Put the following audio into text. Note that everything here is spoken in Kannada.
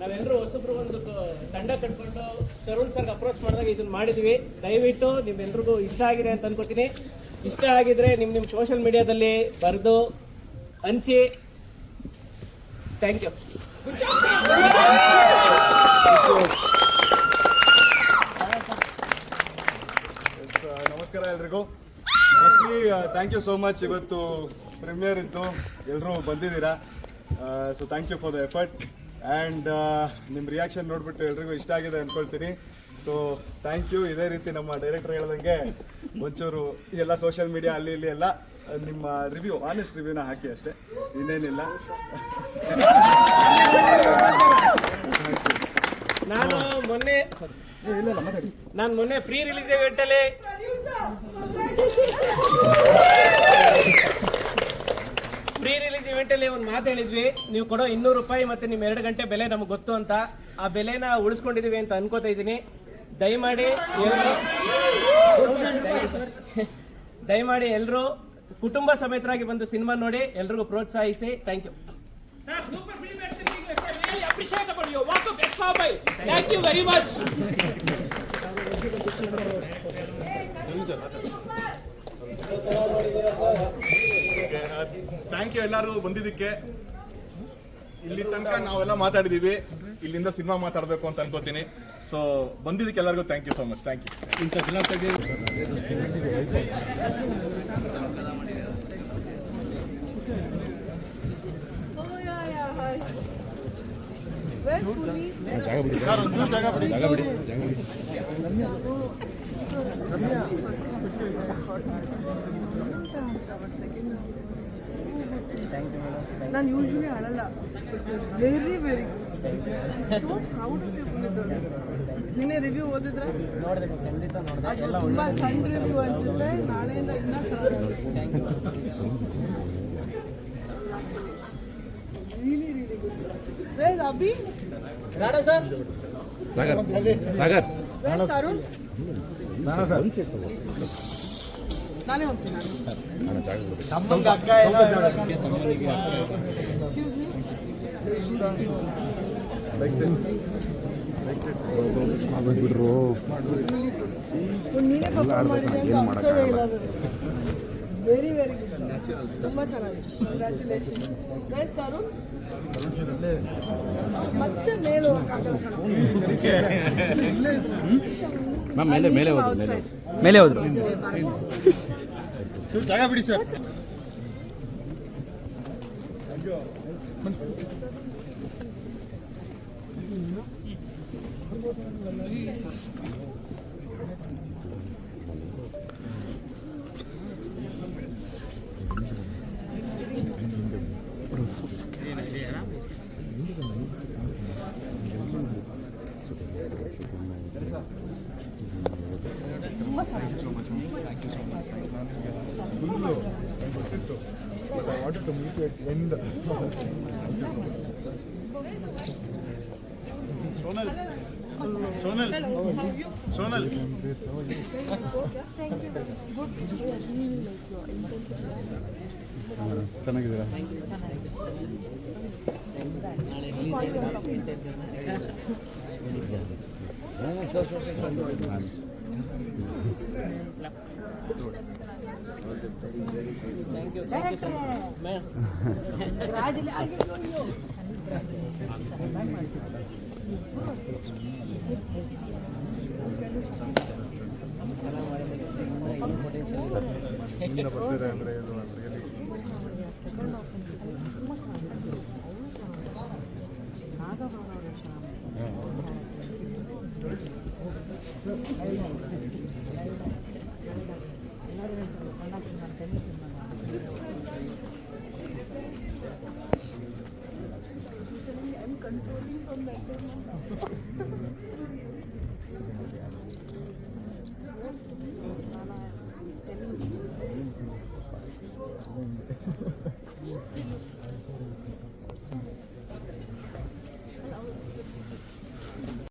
ನಾವೆಲ್ಲರೂ ಹೊಸಬ್ರು ಒಂದು ತಂಡ ಕಟ್ಕೊಂಡು ತರುಣ್ ಸರ್ಗೆ ಅಪ್ರೋಚ್ ಮಾಡಿದಾಗ ಇದನ್ನ ಮಾಡಿದ್ವಿ. ದಯವಿಟ್ಟು ನಿಮ್ಮೆಲ್ರಿಗೂ ಇಷ್ಟ ಆಗಿದೆ ಅಂತ ಅನ್ಕೋತೀನಿ. ಇಷ್ಟ ಆಗಿದ್ರೆ ನಿಮ್ಮ ನಿಮ್ಮ ಸೋಷಿಯಲ್ ಮೀಡಿಯಾದಲ್ಲಿ ಬರೆದು ಹಂಚಿ. ಥ್ಯಾಂಕ್ ಯು ನಮಸ್ಕಾರ ಎಲ್ರಿಗೂ. Firstly thank you so much ಇವತ್ತು ಪ್ರೀಮಿಯರ್ ಇತ್ತು. ಎಲ್ಲರೂ ಬಂದಿದ್ದೀರಾ? So thank you for the effort and ನಿಮ್ಮ ರಿಯಾಕ್ಷನ್ ನೋಡಿಬಿಟ್ಟು ಎಲ್ರಿಗೂ ಇಷ್ಟ ಆಗಿದೆ ಅಂದ್ಕೊಳ್ತೀನಿ ಸೊ ಥ್ಯಾಂಕ್ ಯು ಇದೇ ರೀತಿ ನಮ್ಮ ಡೈರೆಕ್ಟರ್ ಹೇಳ್ದಂಗೆ ಒಂಚೂರು ಎಲ್ಲ ಸೋಷಿಯಲ್ ಮೀಡಿಯಾ ಅಲ್ಲಿ ಇಲ್ಲಿ ಎಲ್ಲ, ನಿಮ್ಮ ರಿವ್ಯೂ ಆನೆಸ್ಟ್ ರಿವ್ಯೂನ ಹಾಕಿ ಅಷ್ಟೇ. ಇನ್ನೇನಿಲ್ಲ. ನಾನು ಮೊನ್ನೆ ನಾನು ಮೊನ್ನೆ ಪ್ರೀ ರಿಲೀಸ್ ಇವೆಂಟಲ್ಲಿ ಪ್ರೀ ರಿಲೀಸ್ ಇವೆಂಟಲ್ಲಿ ಒಂದು ಮಾತು ಹೇಳಿದ್ವಿ. ನೀವು ಕೊಡೋ ಇನ್ನೂರು ರೂಪಾಯಿ ಮತ್ತೆ ನಿಮ್ಮ ಎರಡು ಗಂಟೆ ಬೆಲೆ ನಮ್ಗೆ ಗೊತ್ತು ಅಂತ. ಆ ಬೆಲೆನ ಉಳಿಸ್ಕೊಂಡಿದೀವಿ ಅಂತ ಅನ್ಕೋತಾ ಇದ್ದೀನಿ. ದಯಮಾಡಿ ದಯಮಾಡಿ ಎಲ್ಲರೂ ಕುಟುಂಬ ಸಮೇತರಾಗಿ ಬಂದು ಸಿನಿಮಾ ನೋಡಿ ಎಲ್ರಿಗೂ ಪ್ರೋತ್ಸಾಹಿಸಿ. Thank you film acting English. I thank you ಎಲ್ಲರೂ ಬಂದಿದ್ದಕ್ಕೆ ಇಲ್ಲಿ ತನಕ ನಾವೆಲ್ಲ ಮಾತಾಡಿದೀವಿ ಇಲ್ಲಿಂದ ಸಿನಿಮಾ ಮಾತಾಡಬೇಕು ಅಂತ ಅನ್ಕೋತೀನಿ ಸೊ ಬಂದಿದ್ದಕ್ಕೆ ಎಲ್ಲರಿಗೂ thank you so much thank you ಜಾಗ ಜಾಗ ಬಿಡಿ Hi. Where's Puri? ನಾನು usually ಅಳಲ್ಲ very very so proud of you ನಿನ್ನೆ ರಿವ್ಯೂ ಓದಿದ್ರೆ? ಅದು ತುಂಬಾ ಸಣ್ಣ ರಿವ್ಯೂ ಅನ್ಸುತ್ತೆ. ನಾಳೆಯಿಂದ ಇನ್ನೂ ಚೆನ್ನಾಗಿ really really good where's Abhi ಬೇಡ sir. Sagar Sagar. Tarun? where's Tarun ನಾನೇ ಹೋಗ್ತೀನಿ. ಮಾಡಿದ್ದೆ ಏನು ವೆರಿ ವೆರಿ ಗುಡ್ ತುಂಬ ಚೆನ್ನಾಗಿದೆ ಕಂಗ್ರ್ಯಾಚುಲೇಷನ್ ವೇಸ್ ತರುಣ್ ಮತ್ತೆ ಮೇಲೆ ಹೋಗಕ್ಕಾಗಲ್ಲ ಮೇಲೆ ಮೇಲೆ ಮೇಲೆ ಹೋದ್ರು. ಜಾಗ ಬಿಡಿ ಸರ್ ಸೋನಲ್ ಸೋನಲ್ ಚೆನ್ನಾಗಿದ್ದೀರಾ? ಥ್ಯಾಂಕ್ ಯು ಮೇಡಮ್ ಬರ್ತೀರಾ ಅಂದರೆ ಇದು really I'm I'm controlling from that.